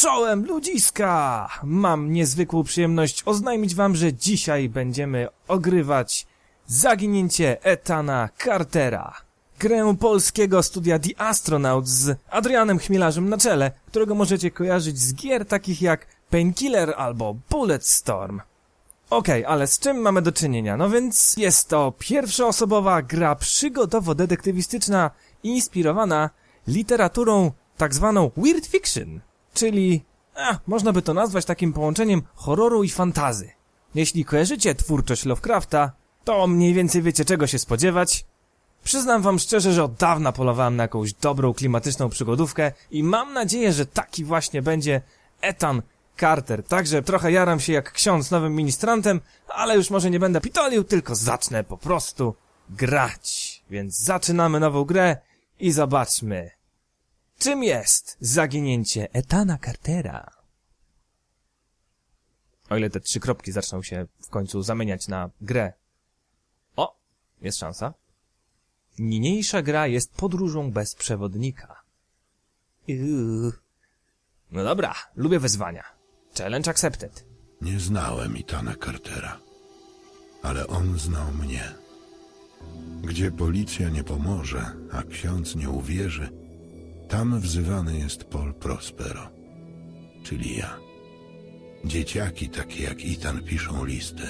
Czołem ludziska! Mam niezwykłą przyjemność oznajmić wam, że dzisiaj będziemy ogrywać Zaginięcie Etana Cartera. Grę polskiego studia The Astronaut z Adrianem Chmielarzem na czele, którego możecie kojarzyć z gier takich jak Painkiller albo Bulletstorm. Okej, ale z czym mamy do czynienia? No więc jest to pierwszoosobowa gra przygodowo-detektywistyczna inspirowana literaturą tak zwaną weird fiction, czyli a, można by to nazwać takim połączeniem horroru i fantazy. Jeśli kojarzycie twórczość Lovecrafta, to mniej więcej wiecie czego się spodziewać. Przyznam wam szczerze, że od dawna polowałem na jakąś dobrą, klimatyczną przygodówkę i mam nadzieję, że taki właśnie będzie Ethan Carter. Także trochę jaram się jak ksiądz nowym ministrantem, ale już może nie będę pitolił, tylko zacznę po prostu grać. Więc zaczynamy nową grę i zobaczmy, czym jest zaginięcie Etana Cartera. O ile te trzy kropki zaczną się w końcu zamieniać na grę. O, jest szansa. Niniejsza gra jest podróżą bez przewodnika. Uuu. No dobra, lubię wyzwania. Challenge accepted. Nie znałem Itana Cartera, ale on znał mnie. Gdzie policja nie pomoże, a ksiądz nie uwierzy, tam wzywany jest Paul Prospero, czyli ja. Dzieciaki takie jak Itan piszą listy.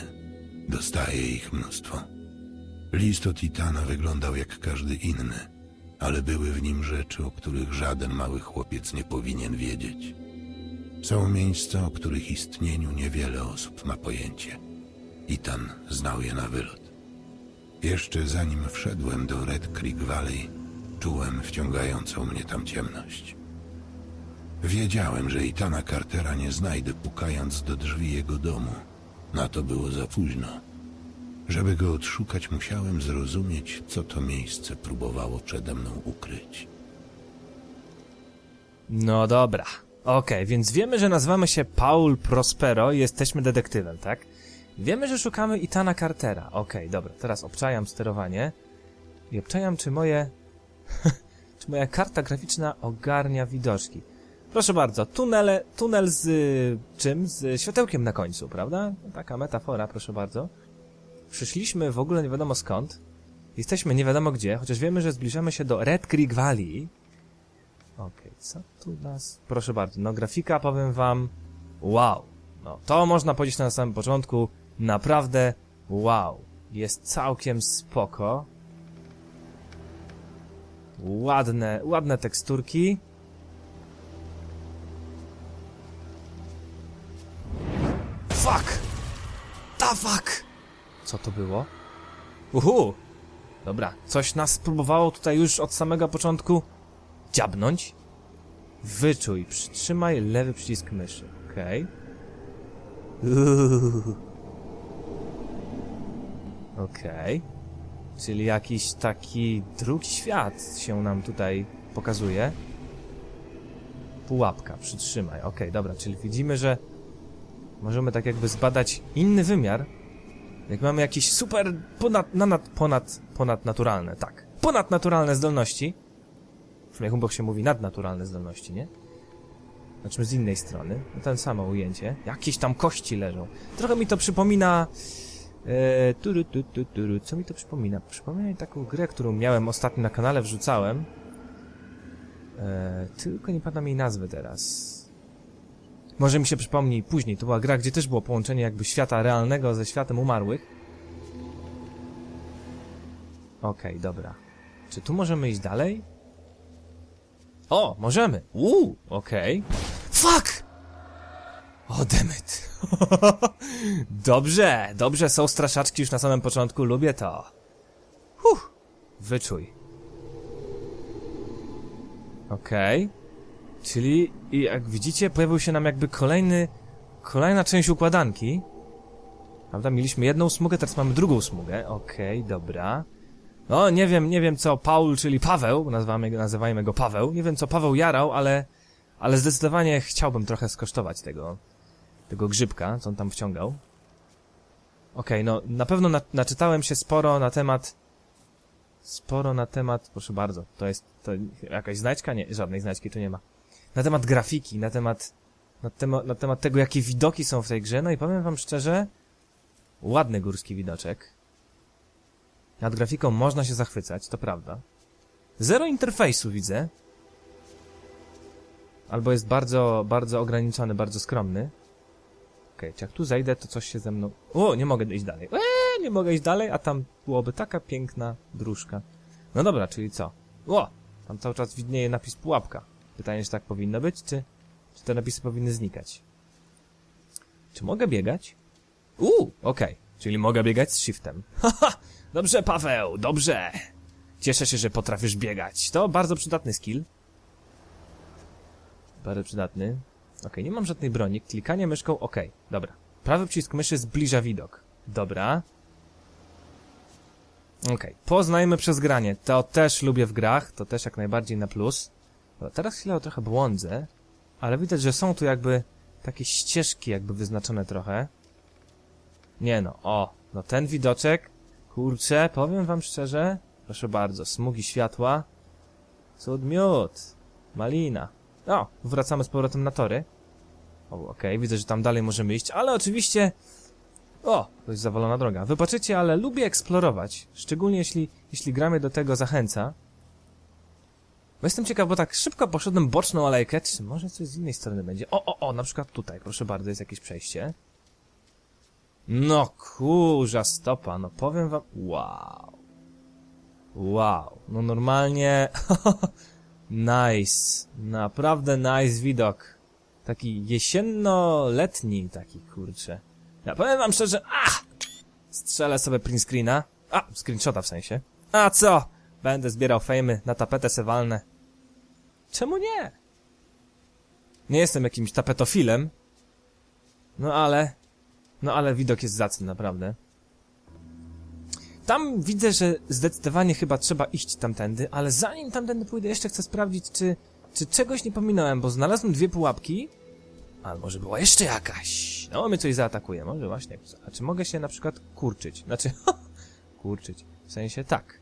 Dostaję ich mnóstwo. List od Itana wyglądał jak każdy inny, ale były w nim rzeczy, o których żaden mały chłopiec nie powinien wiedzieć. Są miejsca, o których istnieniu niewiele osób ma pojęcie. Itan znał je na wylot. Jeszcze zanim wszedłem do Red Creek Valley, czułem wciągającą mnie tam ciemność. Wiedziałem, że Itana Cartera nie znajdę pukając do drzwi jego domu. Na to było za późno. Żeby go odszukać, musiałem zrozumieć, co to miejsce próbowało przede mną ukryć. No dobra. Okej, więc wiemy, że nazywamy się Paul Prospero i jesteśmy detektywem, tak? Wiemy, że szukamy Itana Cartera. Okej, dobra. Teraz obczajam sterowanie i obczajam, czy moje... czy moja karta graficzna ogarnia widoczki. Proszę bardzo, tunele, tunel z czym? Z światełkiem na końcu, prawda? Taka metafora, proszę bardzo. Przyszliśmy w ogóle nie wiadomo skąd. Jesteśmy nie wiadomo gdzie, chociaż wiemy, że zbliżamy się do Red Creek Valley. Okej, co tu nas... Proszę bardzo, no grafika powiem wam... Wow! No, to można powiedzieć na samym początku. Naprawdę wow. Jest całkiem spoko. Ładne, ładne teksturki. Fuck! Da fuck! Co to było? Uhu! Dobra, coś nas próbowało tutaj już od samego początku dziabnąć. Wyczuj, przytrzymaj lewy przycisk myszy. Okej. Uuu. Okej. Czyli jakiś taki drugi świat się nam tutaj pokazuje. Pułapka, przytrzymaj. Okej, dobra, czyli widzimy, że możemy tak jakby zbadać inny wymiar. Jak mamy jakieś super ponad, nanad, ponad, ponadnaturalne, tak. Ponadnaturalne zdolności. W sumie Humbok się mówi nadnaturalne zdolności, nie? Znaczy z innej strony. No ten samo ujęcie. Jakieś tam kości leżą. Trochę mi to przypomina... E, turu, tu, tu, turu. Co mi to przypomina? Przypomina mi taką grę, którą miałem ostatnio na kanale, wrzucałem. E, tylko nie pamiętam jej nazwy teraz. Może mi się przypomni później. To była gra, gdzie też było połączenie jakby świata realnego ze światem umarłych. Okej, dobra. Czy tu możemy iść dalej? O, możemy. Uuu, okej. Fuck! O, demet. dobrze, dobrze, są straszaczki już na samym początku, lubię to. Huh, wyczuj. Okej. Czyli, i jak widzicie, pojawił się nam jakby kolejny, kolejna część układanki. Prawda, mieliśmy jedną smugę, teraz mamy drugą smugę. Okej, dobra. No, nie wiem, nie wiem co Paul, czyli Paweł, nazywamy, nazywajmy go Paweł, nie wiem co Paweł jarał, ale, ale zdecydowanie chciałbym trochę skosztować tego, tego grzybka, co on tam wciągał. Okej, no, na pewno na, naczytałem się sporo na temat, sporo na temat, proszę bardzo, to jest, to jakaś znajdźka? Nie, żadnej znajdźki tu nie ma. Na temat grafiki, na temat na, temat, na temat tego, jakie widoki są w tej grze. No i powiem wam szczerze, ładny górski widoczek. Nad grafiką można się zachwycać, to prawda. Zero interfejsu widzę. Albo jest bardzo, bardzo ograniczony, bardzo skromny. Okej, czy jak tu zejdę, to coś się ze mną... O, nie mogę iść dalej. Eee, nie mogę iść dalej, a tam byłoby taka piękna dróżka. No dobra, czyli co? O, tam cały czas widnieje napis pułapka. Pytanie, czy tak powinno być, czy, czy te napisy powinny znikać? Czy mogę biegać? Uuu, okej. Czyli mogę biegać z shiftem. Haha, dobrze Paweł, dobrze. Cieszę się, że potrafisz biegać. To bardzo przydatny skill. Bardzo przydatny. Okej, nie mam żadnej broni. Klikanie myszką, okej, dobra. Prawy przycisk myszy zbliża widok. Dobra. Okej, poznajmy przez granie. To też lubię w grach, to też jak najbardziej na plus. Dobra, teraz chwilę trochę błądzę, ale widać, że są tu jakby takie ścieżki jakby wyznaczone trochę. Nie no, o, no ten widoczek, kurczę, powiem wam szczerze, proszę bardzo, smugi światła, cud miód, malina. O, wracamy z powrotem na tory. O, okej, widzę, że tam dalej możemy iść, ale oczywiście... O, to jest zawalona droga. Wybaczycie, ale lubię eksplorować, szczególnie jeśli, jeśli gra do tego zachęca. Bo jestem ciekaw, bo tak szybko poszedłem boczną alejkę, czy może coś z innej strony będzie? O, o, o, na przykład tutaj, proszę bardzo, jest jakieś przejście. No kurza stopa, no powiem wam... Wow. Wow, no normalnie... nice, naprawdę nice widok. Taki jesienno-letni taki, kurczę. Ja powiem wam szczerze, a! Strzelę sobie print screena. A, screenshota w sensie. A co? Będę zbierał fejmy, na tapetę se walnę. Czemu nie? Nie jestem jakimś tapetofilem. No ale... No ale widok jest zacny, naprawdę. Tam widzę, że zdecydowanie chyba trzeba iść tamtędy, ale zanim tamtędy pójdę, jeszcze chcę sprawdzić, czy, czy czegoś nie pominąłem, bo znalazłem dwie pułapki. Ale może była jeszcze jakaś. No, mnie coś zaatakuje, może właśnie. A czy mogę się na przykład kurczyć? Znaczy, kurczyć. W sensie tak.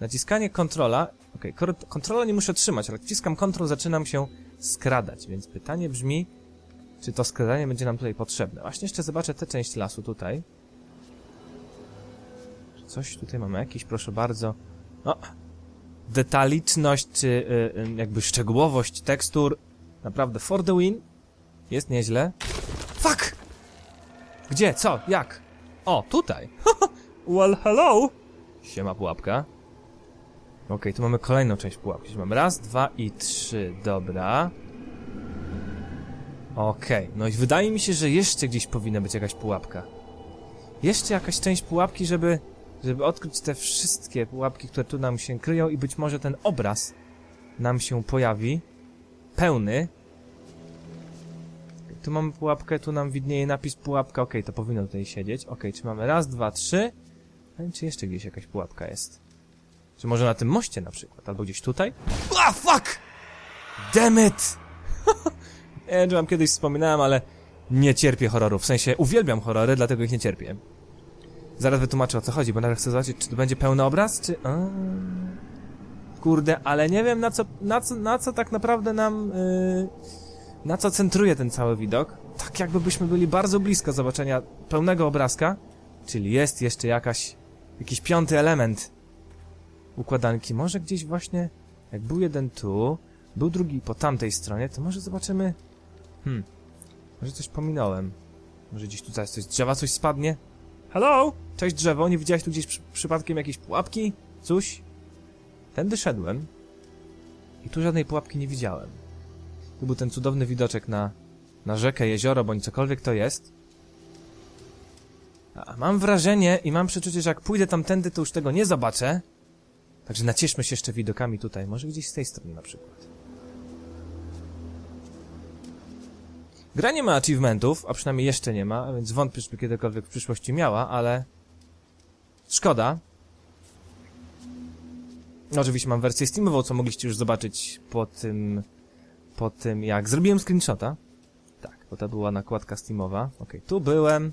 Naciskanie kontrola. Okej, okay, kontrola nie muszę trzymać, ale wciskam kontrol, zaczynam się skradać, więc pytanie brzmi, czy to skradanie będzie nam tutaj potrzebne. Właśnie jeszcze zobaczę tę część lasu tutaj. Coś tutaj mamy jakiś, proszę bardzo. O! Detaliczność, czy y, jakby szczegółowość tekstur. Naprawdę, for the win. Jest nieźle. Fuck! Gdzie? Co? Jak? O, tutaj! well, hello! Siema pułapka. Okej, tu mamy kolejną część pułapki. Mamy raz, dwa i trzy. Dobra. Okej, no i wydaje mi się, że jeszcze gdzieś powinna być jakaś pułapka. Jeszcze jakaś część pułapki, żeby, żeby odkryć te wszystkie pułapki, które tu nam się kryją i być może ten obraz nam się pojawi. Pełny. Tu mamy pułapkę, tu nam widnieje napis pułapka. Okej, to powinno tutaj siedzieć. Okej, czy mamy raz, dwa, trzy? Wiem, czy jeszcze gdzieś jakaś pułapka jest. Czy może na tym moście na przykład, albo gdzieś tutaj? Ah, fuck! Damn it! czy wam kiedyś wspominałem, ale nie cierpię horrorów. W sensie uwielbiam horrory, dlatego ich nie cierpię. Zaraz wytłumaczę o co chodzi, bo nawet chcę zobaczyć, czy to będzie pełny obraz, czy... A... Kurde, ale nie wiem na co, na co, na co tak naprawdę nam... Yy... Na co centruje ten cały widok. Tak jakby byśmy byli bardzo blisko zobaczenia pełnego obrazka. Czyli jest jeszcze jakaś... Jakiś piąty element układanki. Może gdzieś właśnie... Jak był jeden tu, był drugi po tamtej stronie, to może zobaczymy... Hmm... Może coś pominąłem. Może gdzieś tutaj coś drzewa coś spadnie? Hello? Cześć drzewo, nie widziałeś tu gdzieś przy, przypadkiem jakiejś pułapki? Coś? Tędy szedłem. I tu żadnej pułapki nie widziałem. Tu był ten cudowny widoczek na, na rzekę, jezioro, bądź cokolwiek to jest. A mam wrażenie i mam przeczucie, że jak pójdę tamtędy, to już tego nie zobaczę. Także nacieszmy się jeszcze widokami tutaj. Może gdzieś z tej strony na przykład. Gra nie ma achievementów, a przynajmniej jeszcze nie ma, więc wątpię, żeby kiedykolwiek w przyszłości miała, ale... Szkoda. Oczywiście mam wersję Steamową, co mogliście już zobaczyć po tym... Po tym, jak zrobiłem screenshota. Tak, bo to była nakładka Steamowa. Okej, tu byłem.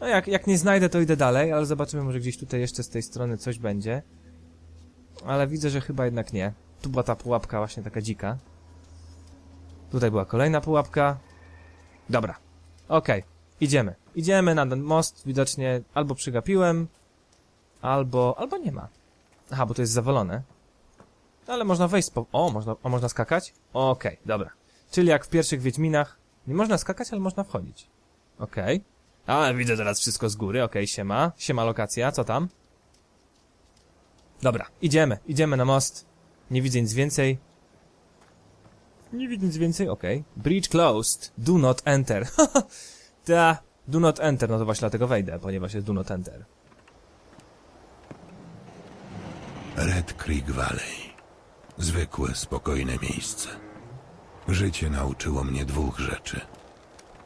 No jak, jak nie znajdę, to idę dalej, ale zobaczymy, może gdzieś tutaj jeszcze z tej strony coś będzie. Ale widzę, że chyba jednak nie. Tu była ta pułapka właśnie taka dzika. Tutaj była kolejna pułapka. Dobra. Okej. Idziemy. Idziemy na ten most. Widocznie albo przegapiłem, albo... albo nie ma. Aha, bo to jest zawalone. Ale można wejść po... O, można, o, można skakać? Okej, dobra. Czyli jak w pierwszych Wiedźminach, nie można skakać, ale można wchodzić. Okej. A, widzę teraz wszystko z góry, okej, siema. Siema lokacja, co tam? Dobra, idziemy, idziemy na most. Nie widzę nic więcej. Nie widzę nic więcej, okej. Bridge closed. Do not enter. Ta, do not enter, no to właśnie dlatego wejdę, ponieważ jest do not enter. Red Creek Valley. Zwykłe, spokojne miejsce. Życie nauczyło mnie dwóch rzeczy.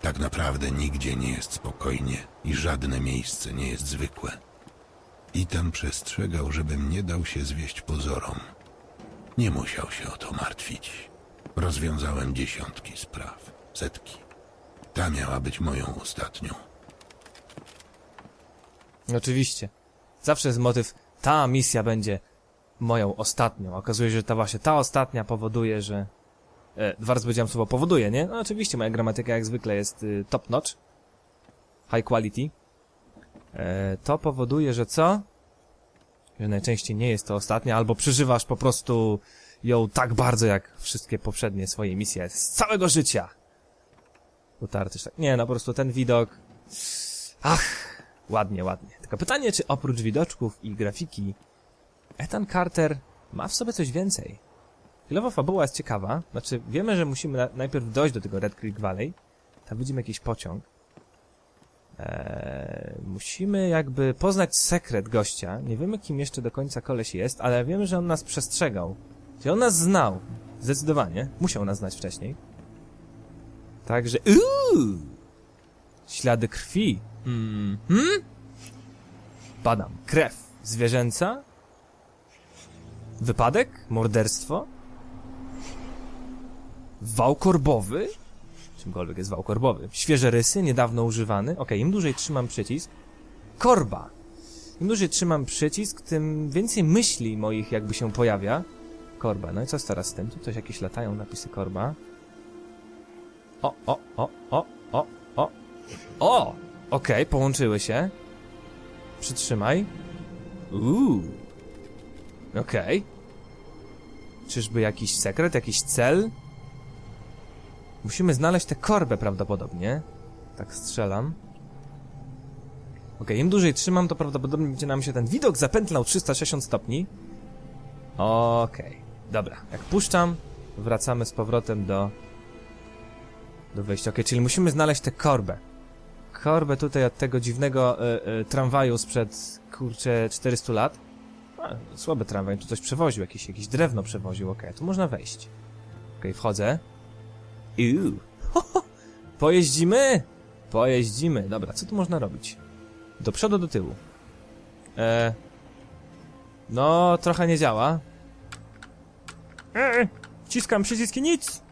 Tak naprawdę nigdzie nie jest spokojnie i żadne miejsce nie jest zwykłe. I tam przestrzegał, żebym nie dał się zwieść pozorom. Nie musiał się o to martwić. Rozwiązałem dziesiątki spraw, setki. Ta miała być moją ostatnią. Oczywiście. Zawsze jest motyw, ta misja będzie moją ostatnią. Okazuje się, że ta właśnie ta ostatnia powoduje, że... E, dwa razy powiedziałem słowo powoduje, nie? No oczywiście, moja gramatyka jak zwykle jest y, top notch. High quality. E, to powoduje, że co? Że najczęściej nie jest to ostatnia, albo przeżywasz po prostu ją tak bardzo, jak wszystkie poprzednie swoje misje z całego życia. Utarty tak. Nie, no po prostu ten widok... Ach, ładnie, ładnie. Tylko pytanie, czy oprócz widoczków i grafiki Ethan Carter ma w sobie coś więcej? Chwilowa fabuła jest ciekawa. Znaczy, wiemy, że musimy na, najpierw dojść do tego Red Creek Valley. Tam widzimy jakiś pociąg. Eee, musimy jakby poznać sekret gościa. Nie wiemy, kim jeszcze do końca koleś jest, ale wiemy, że on nas przestrzegał. Czyli on nas znał. Zdecydowanie. Musiał nas znać wcześniej. Także... Uuu! Ślady krwi. Mhm. Badam. Krew. Zwierzęca? Wypadek? Morderstwo? Wał korbowy? Czymkolwiek jest wał korbowy. Świeże rysy, niedawno używany. Ok, im dłużej trzymam przycisk. Korba. Im dłużej trzymam przycisk, tym więcej myśli moich jakby się pojawia. Korba. No i co teraz z tym? Tu coś jakieś latają napisy korba. O, o, o, o, o, o. O! Okej, połączyły się. Przytrzymaj. Uuu. Okej. Czyżby jakiś sekret, jakiś cel? Musimy znaleźć tę korbę prawdopodobnie. Tak strzelam. Okej, im dłużej trzymam, to prawdopodobnie będzie nam się ten widok zapętlał 360 stopni. Okej, dobra. Jak puszczam, wracamy z powrotem do... do wejścia. Okej, czyli musimy znaleźć tę korbę. Korbę tutaj od tego dziwnego y, y, tramwaju sprzed, kurczę, 400 lat. A, słaby tramwaj, tu coś przewoził, jakieś, jakieś drewno przewoził, okej, tu można wejść. Okej, wchodzę. Iu. Pojeździmy? Pojeździmy. Dobra, co tu można robić? Do przodu, do tyłu. E... No, trochę nie działa. E, wciskam przyciski, nic!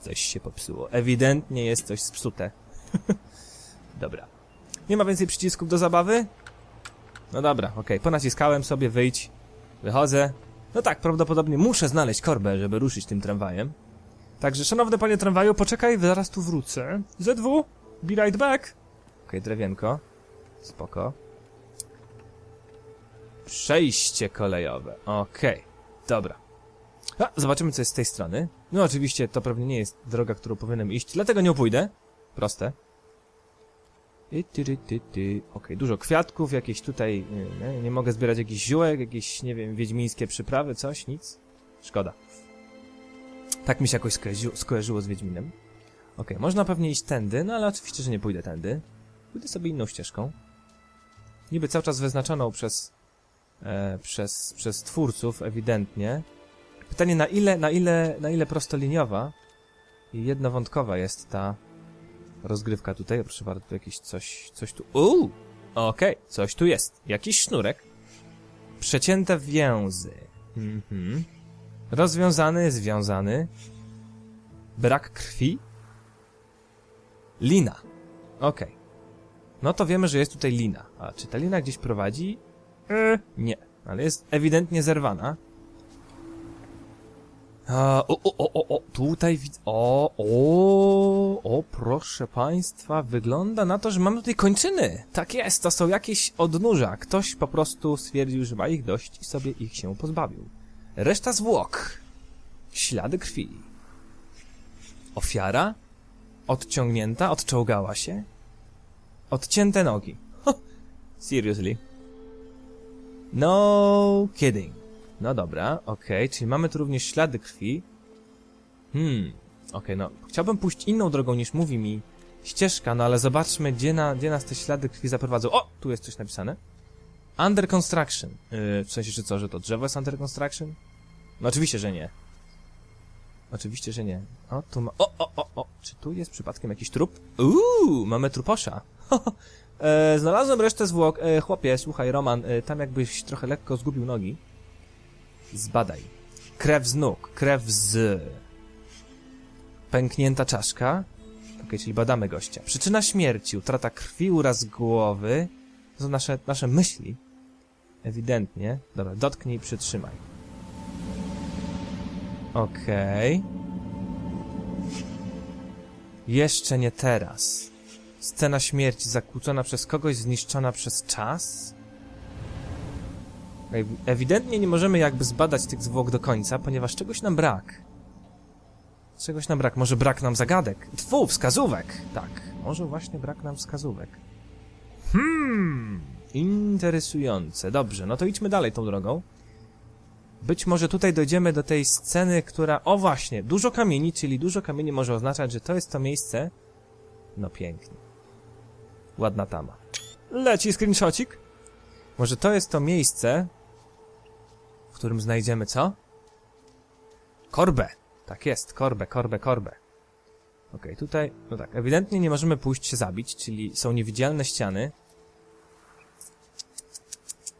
Coś się popsuło. Ewidentnie jest coś spsute. dobra. Nie ma więcej przycisków do zabawy? No dobra, okej, ponaciskałem sobie, wyjdź. Wychodzę. No tak, prawdopodobnie muszę znaleźć korbę, żeby ruszyć tym tramwajem. Także, szanowny panie tramwaju, poczekaj, zaraz tu wrócę. ZW, be right back. Okej, drewienko. Spoko. Przejście kolejowe. Okej, dobra. A, zobaczymy, co jest z tej strony. No, oczywiście, to pewnie nie jest droga, którą powinienem iść, dlatego nie pójdę. Proste. I ty, ty, ty, ty. Okej, dużo kwiatków, jakieś tutaj, nie, nie, nie mogę zbierać jakichś ziółek, jakieś, nie wiem, wiedźmińskie przyprawy, coś, nic. Szkoda. Tak mi się jakoś skojarzyło, z Wiedźminem. Okej, można pewnie iść tędy, no ale oczywiście, że nie pójdę tędy. Pójdę sobie inną ścieżką. Niby cały czas wyznaczoną przez, e, przez, przez twórców, ewidentnie. Pytanie, na ile, na ile, na ile prostoliniowa i jednowątkowa jest ta rozgrywka tutaj. Proszę bardzo, tu jakieś coś, coś tu... Uuu! Okej, coś tu jest. Jakiś sznurek. Przecięte więzy. Mhm. Rozwiązany, związany. Brak krwi. Lina. Okej. No to wiemy, że jest tutaj lina. A czy ta lina gdzieś prowadzi? E, nie. Ale jest ewidentnie zerwana. A, o, o, o, o, o, tutaj widzę. O, o, o, proszę państwa, wygląda na to, że mamy tutaj kończyny. Tak jest, to są jakieś odnóża. Ktoś po prostu stwierdził, że ma ich dość i sobie ich się pozbawił. Reszta zwłok. Ślady krwi. Ofiara? Odciągnięta, odczołgała się. Odcięte nogi. Seriously. No kidding. No dobra, okej, czyli mamy tu również ślady krwi. Hmm, okej, no chciałbym pójść inną drogą niż mówi mi ścieżka, no ale zobaczmy, gdzie, na, gdzie nas te ślady krwi zaprowadzą. O, tu jest coś napisane. Under construction. Yy, w sensie, że co, że to drzewo jest under construction? No oczywiście, że nie. Oczywiście, że nie. O, tu ma... O, o, o, o! Czy tu jest przypadkiem jakiś trup? Uuu, mamy truposza. e, znalazłem resztę zwłok. E, chłopie, słuchaj, Roman, e, tam jakbyś trochę lekko zgubił nogi. Zbadaj. Krew z nóg, krew z... Pęknięta czaszka. Okej, czyli badamy gościa. Przyczyna śmierci, utrata krwi, uraz głowy. To są nasze, nasze myśli. Ewidentnie. Dobra, dotknij i przytrzymaj. Okej. Jeszcze nie teraz. Scena śmierci zakłócona przez kogoś, zniszczona przez czas. Ew- Ewidentnie nie możemy jakby zbadać tych zwłok do końca, ponieważ czegoś nam brak. Czegoś nam brak. Może brak nam zagadek. Tfu, wskazówek. Tak, może właśnie brak nam wskazówek. Hmm, interesujące. Dobrze, no to idźmy dalej tą drogą. Być może tutaj dojdziemy do tej sceny, która... O właśnie, dużo kamieni, czyli dużo kamieni może oznaczać, że to jest to miejsce... No pięknie. Ładna tama. Leci screenshotик. Może to jest to miejsce, którym znajdziemy co? Korbę. Tak jest, korbę, korbę, korbę. Okej, tutaj, no tak, ewidentnie nie możemy pójść się zabić, czyli są niewidzialne ściany.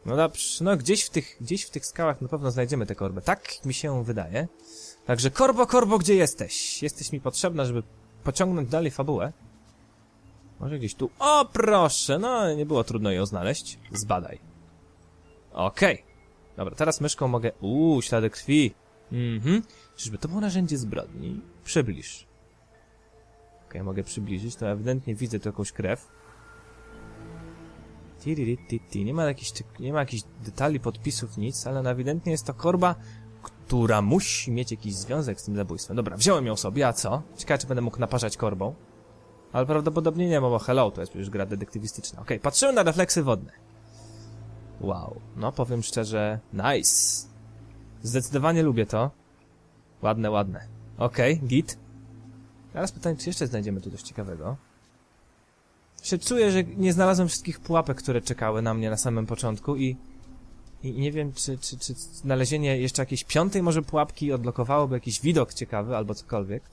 No dobrze, no gdzieś w tych, gdzieś w tych skałach na pewno znajdziemy tę korbę. Tak mi się wydaje. Także korbo, korbo, gdzie jesteś? Jesteś mi potrzebna, żeby pociągnąć dalej fabułę. Może gdzieś tu. O, proszę, no nie było trudno ją znaleźć. Zbadaj. Okej. Dobra, teraz myszką mogę... Uuu, ślady krwi. Mhm. Czyżby to było narzędzie zbrodni? Przybliż. Okej, mogę przybliżyć, to ewidentnie widzę tu jakąś krew. Nie ma jakichś, nie ma jakichś detali, podpisów, nic, ale ewidentnie jest to korba, która musi mieć jakiś związek z tym zabójstwem. Dobra, wziąłem ją sobie, a co? Ciekawe, czy będę mógł naparzać korbą. Ale prawdopodobnie nie, bo hello, to jest przecież gra detektywistyczna. Okej, patrzymy na refleksy wodne. Wow, no powiem szczerze, nice. Zdecydowanie lubię to. Ładne, ładne. Okej, git. Teraz pytanie, czy jeszcze znajdziemy tu coś ciekawego? Się czuję, że nie znalazłem wszystkich pułapek, które czekały na mnie na samym początku i... I nie wiem, czy, czy, czy znalezienie jeszcze jakiejś piątej może pułapki odblokowałoby jakiś widok ciekawy albo cokolwiek.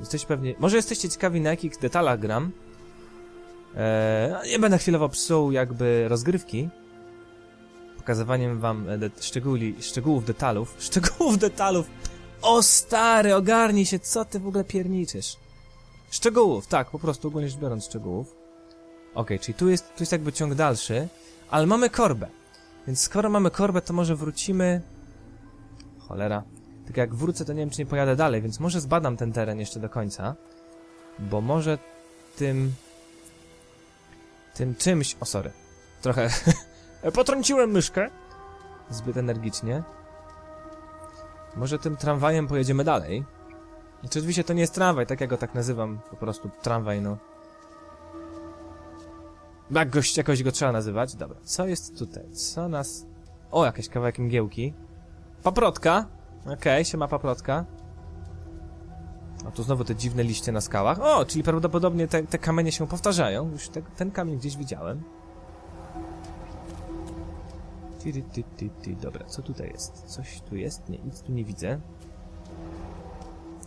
Jesteście pewnie... Może jesteście ciekawi na jakich detalach gram. Eee, nie będę chwilowo psuł jakby rozgrywki. Pokazywaniem wam e, de szczególi, szczegółów detalów. Szczegółów detalów! O stary, ogarnij się, co ty w ogóle pierniczysz? Szczegółów, tak, po prostu ogólnie rzecz biorąc szczegółów. Okej, czyli tu jest, tu jest jakby ciąg dalszy, ale mamy korbę. Więc skoro mamy korbę, to może wrócimy... Cholera. Tak jak wrócę, to nie wiem, czy nie pojadę dalej, więc może zbadam ten teren jeszcze do końca. Bo może tym... Tym czymś... O, sorry. Trochę... Potrąciłem myszkę. Zbyt energicznie. Może tym tramwajem pojedziemy dalej. Znaczy, oczywiście to nie jest tramwaj, tak ja go tak nazywam. Po prostu tramwaj, no. Jak gość, jakoś go trzeba nazywać. Dobra, co jest tutaj? Co nas... O, jakiś kawałek mgiełki. Paprotka. Okej, okay, siema paprotka. A tu znowu te dziwne liście na skałach. O, czyli prawdopodobnie te, te kamienie się powtarzają. Już te, ten kamień gdzieś widziałem. Ty, ty, ty, ty. Dobra, co tutaj jest? Coś tu jest? Nie, nic tu nie widzę.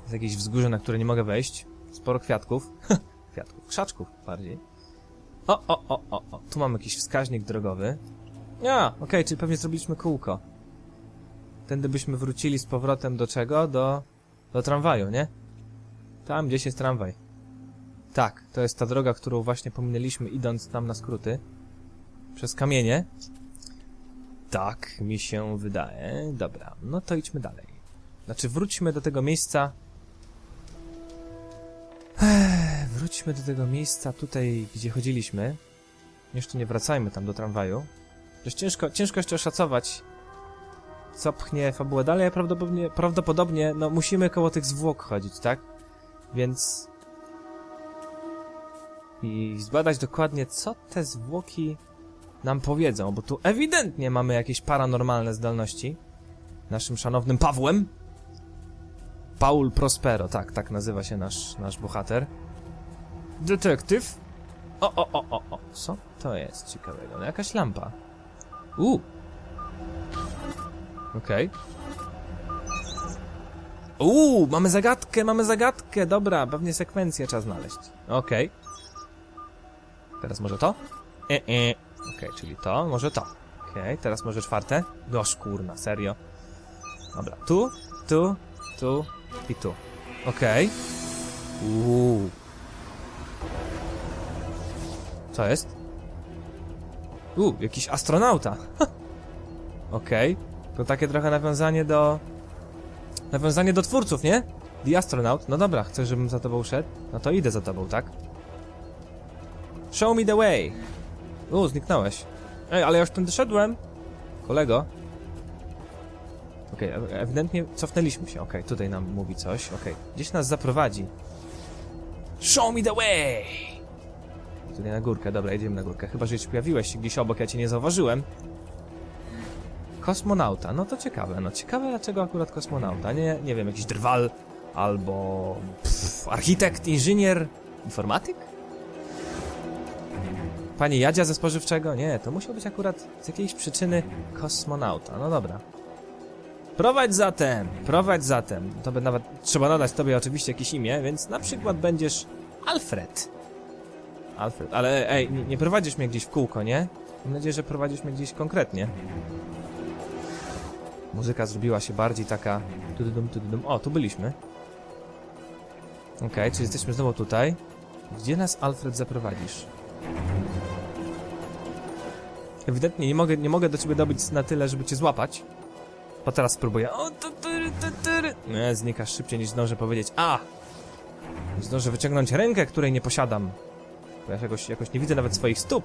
Jest jakieś wzgórze, na które nie mogę wejść. Sporo kwiatków. kwiatków, krzaczków bardziej. O, o, o, o, o. Tu mam jakiś wskaźnik drogowy. A, okej, okay, czyli pewnie zrobiliśmy kółko. Tędy byśmy wrócili z powrotem do czego? Do, do tramwaju, nie? Tam gdzieś jest tramwaj. Tak, to jest ta droga, którą właśnie pominęliśmy idąc tam na skróty. Przez kamienie. Tak mi się wydaje. Dobra, no to idźmy dalej. Znaczy, wróćmy do tego miejsca. Ech, wróćmy do tego miejsca tutaj, gdzie chodziliśmy. Jeszcze nie wracajmy tam do tramwaju. Dość ciężko, ciężko jeszcze oszacować, co pchnie fabułę dalej, prawdopodobnie, prawdopodobnie, no musimy koło tych zwłok chodzić, tak? Więc... I zbadać dokładnie, co te zwłoki nam powiedzą, bo tu ewidentnie mamy jakieś paranormalne zdolności. Naszym szanownym Pawłem. Paul Prospero, tak, tak nazywa się nasz, nasz bohater. Detektyw. O, o, o, o, o, co to jest ciekawego? No jakaś lampa. U. Okej. Uuu, mamy zagadkę, mamy zagadkę, dobra, pewnie sekwencję trzeba znaleźć. Okej. Teraz może to? E, e. Okej, czyli to, może to. Okej, teraz może czwarte. Goż kurna, serio. Dobra, tu, tu, tu i tu. Okej. Uuu. Co jest? Uuu, jakiś astronauta. Okej. To takie trochę nawiązanie do... Nawiązanie do twórców, nie? The Astronaut. No dobra, chcesz, żebym za tobą szedł? No to idę za tobą, tak? Show me the way. U, zniknąłeś. Ej, ale ja już tędy szedłem. Kolego. Okej, e- ewidentnie cofnęliśmy się. Okej, tutaj nam mówi coś. Okej, gdzieś nas zaprowadzi. Show me the way! Tutaj na górkę, dobra, idziemy na górkę. Chyba, że ci pojawiłeś się gdzieś obok, ja cię nie zauważyłem. Kosmonauta, no to ciekawe, no ciekawe dlaczego akurat kosmonauta, nie, nie wiem, jakiś drwal, albo pff, architekt, inżynier, informatyk? Pani Jadzia ze spożywczego? Nie, to musiał być akurat z jakiejś przyczyny kosmonauta, no dobra. Prowadź zatem, prowadź zatem, to by nawet trzeba nadać tobie oczywiście jakieś imię, więc na przykład będziesz Alfred. Alfred, ale ej, nie, prowadzisz mnie gdzieś w kółko, nie? Mam nadzieję, że prowadzisz mnie gdzieś konkretnie. Muzyka zrobiła się bardziej taka... Tududum, tududum. O, tu byliśmy. Okej, czyli jesteśmy znowu tutaj. Gdzie nas Alfred zaprowadzisz? Ewidentnie nie mogę, nie mogę do ciebie dobić na tyle, żeby cię złapać. Bo teraz spróbuję. O, tu, tury, tu, tury. Nie, znikasz szybciej niż zdążę powiedzieć. A! Zdążę wyciągnąć rękę, której nie posiadam. Bo ja jakoś, jakoś nie widzę nawet swoich stóp.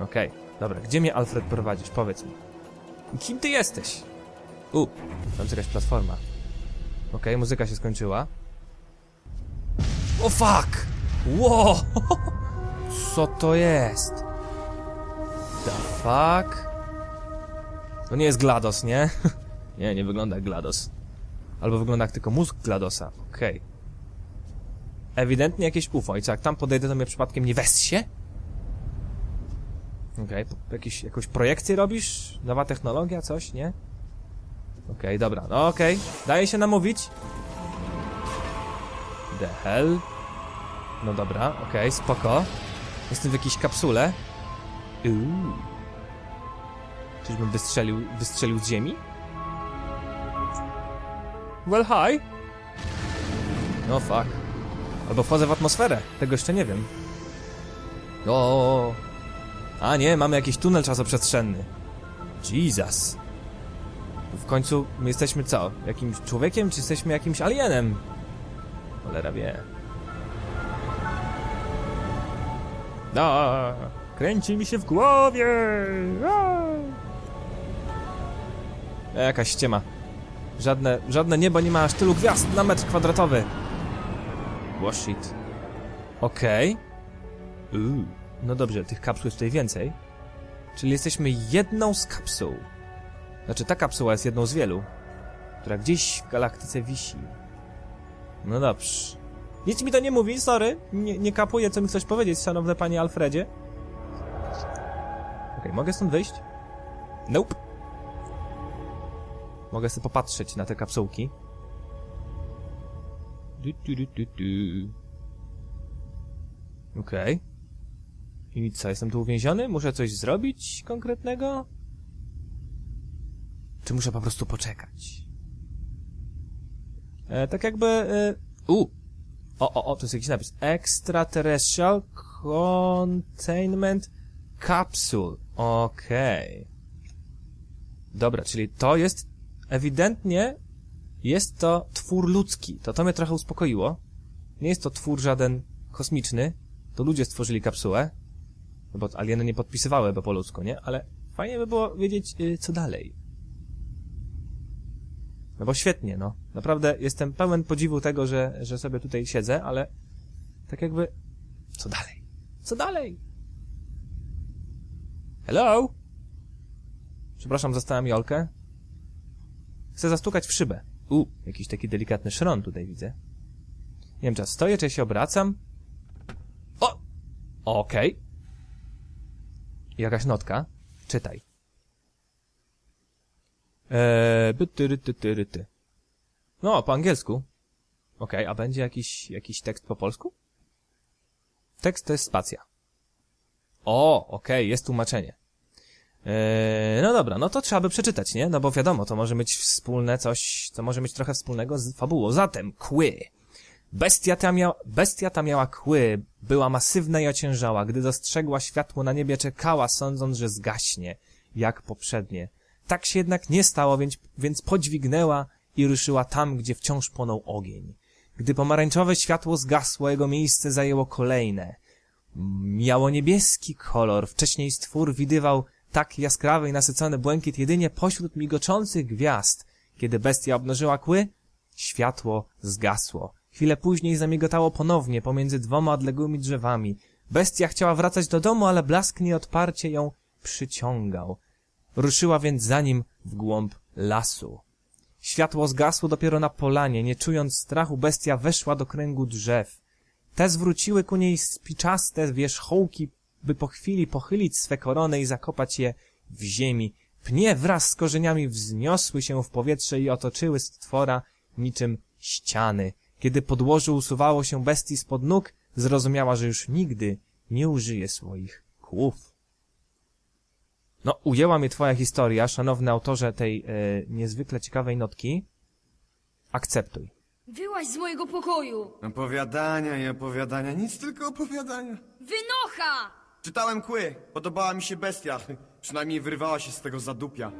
Okej, dobra. Gdzie mnie Alfred prowadzisz? Powiedz mi. Kim ty jesteś? U, tam jest jakaś platforma. Okej, muzyka się skończyła. O fuck! Wow! Co to jest? The fuck? To nie jest GLaDOS, nie? nie, nie wygląda jak GLaDOS. Albo wygląda jak tylko mózg GLaDOSa. Okej. Ewidentnie jakieś UFO. I co, jak tam podejdę, to mnie przypadkiem nie się? Okej, po- jakiś, jakąś projekcję robisz? Nowa technologia, coś, nie? Okej, dobra, no okej. Daje się namówić. The hell? No dobra, okej, spoko. Jestem w jakiejś kapsule. Uuu. Czyżbym wystrzelił, wystrzelił z ziemi? Well, hi. No fuck. Albo wchodzę w atmosferę. Tego jeszcze nie wiem. O. A nie, mamy jakiś tunel czasoprzestrzenny. Jesus. W końcu my jesteśmy co? Jakimś człowiekiem, czy jesteśmy jakimś alienem? Cholera wie. Da, kręci mi się w głowie. A. Jakaś ściema. Żadne, żadne niebo nie ma aż tylu gwiazd na metr kwadratowy. Wash shit. Okej. Uuu. No dobrze, tych kapsuł jest tutaj więcej. Czyli jesteśmy jedną z kapsuł. Znaczy, ta kapsuła jest jedną z wielu, która gdzieś w galaktyce wisi. No dobrze. Nic mi to nie mówi, sorry. Nie, nie kapuje, co mi chcesz powiedzieć, szanowny panie Alfredzie. Okej, mogę stąd wyjść? Nope. Mogę sobie popatrzeć na te kapsułki. Du, du, I co, jestem tu uwięziony? Muszę coś zrobić konkretnego? Czy muszę po prostu poczekać? E, tak jakby... E, u! O, o, o, to jest jakiś napis. Extraterrestrial Containment Capsule. Okej. Dobra, czyli to jest ewidentnie jest to twór ludzki. To to mnie trochę uspokoiło. Nie jest to twór żaden kosmiczny. To ludzie stworzyli kapsułę. No bo alieny nie podpisywały po ludzku, nie? Ale fajnie by było wiedzieć, y, co dalej. No bo świetnie, no. Naprawdę jestem pełen podziwu tego, że, że sobie tutaj siedzę, ale tak jakby... Co dalej? Co dalej? Hello? Przepraszam, zastałem Jolkę. Chcę zastukać w szybę. U, jakiś taki delikatny szron tutaj widzę. Nie wiem, czy ja stoję, czy ja się obracam. O! Okej. Jakaś notka. Czytaj. Eee, ty. No, po angielsku. Okej, a będzie jakiś, jakiś tekst po polsku? Tekst to jest spacja. O, okej, jest tłumaczenie. Eee, no dobra, no to trzeba by przeczytać, nie? No bo wiadomo, to może mieć wspólne coś, co może mieć trochę wspólnego z fabułą. Zatem, kły. Bestia ta, mia bestia ta miała kły, była masywna i ociężała. Gdy dostrzegła światło na niebie, czekała, sądząc, że zgaśnie, jak poprzednie. Tak się jednak nie stało, więc, więc podźwignęła i ruszyła tam, gdzie wciąż płonął ogień. Gdy pomarańczowe światło zgasło, jego miejsce zajęło kolejne. Miało niebieski kolor. Wcześniej stwór widywał tak jaskrawy i nasycony błękit jedynie pośród migoczących gwiazd. Kiedy bestia obnażyła kły, światło zgasło. Chwilę później zamigotało ponownie pomiędzy dwoma odległymi drzewami. Bestia chciała wracać do domu, ale blask nieodparcie ją przyciągał. Ruszyła więc za nim w głąb lasu. Światło zgasło dopiero na polanie. Nie czując strachu, bestia weszła do kręgu drzew. Te zwróciły ku niej spiczaste wierzchołki, by po chwili pochylić swe korony i zakopać je w ziemi. Pnie wraz z korzeniami wzniosły się w powietrze i otoczyły stwora niczym ściany. Kiedy podłoże usuwało się bestii spod nóg, zrozumiała, że już nigdy nie użyje swoich kłów. No, ujęła mnie twoja historia, szanowny autorze tej e, niezwykle ciekawej notki. Akceptuj. Wyłaź z mojego pokoju! Opowiadania i opowiadania, nic tylko opowiadania. Wynocha! Czytałem kły, podobała mi się bestia, przynajmniej wyrwała się z tego zadupia.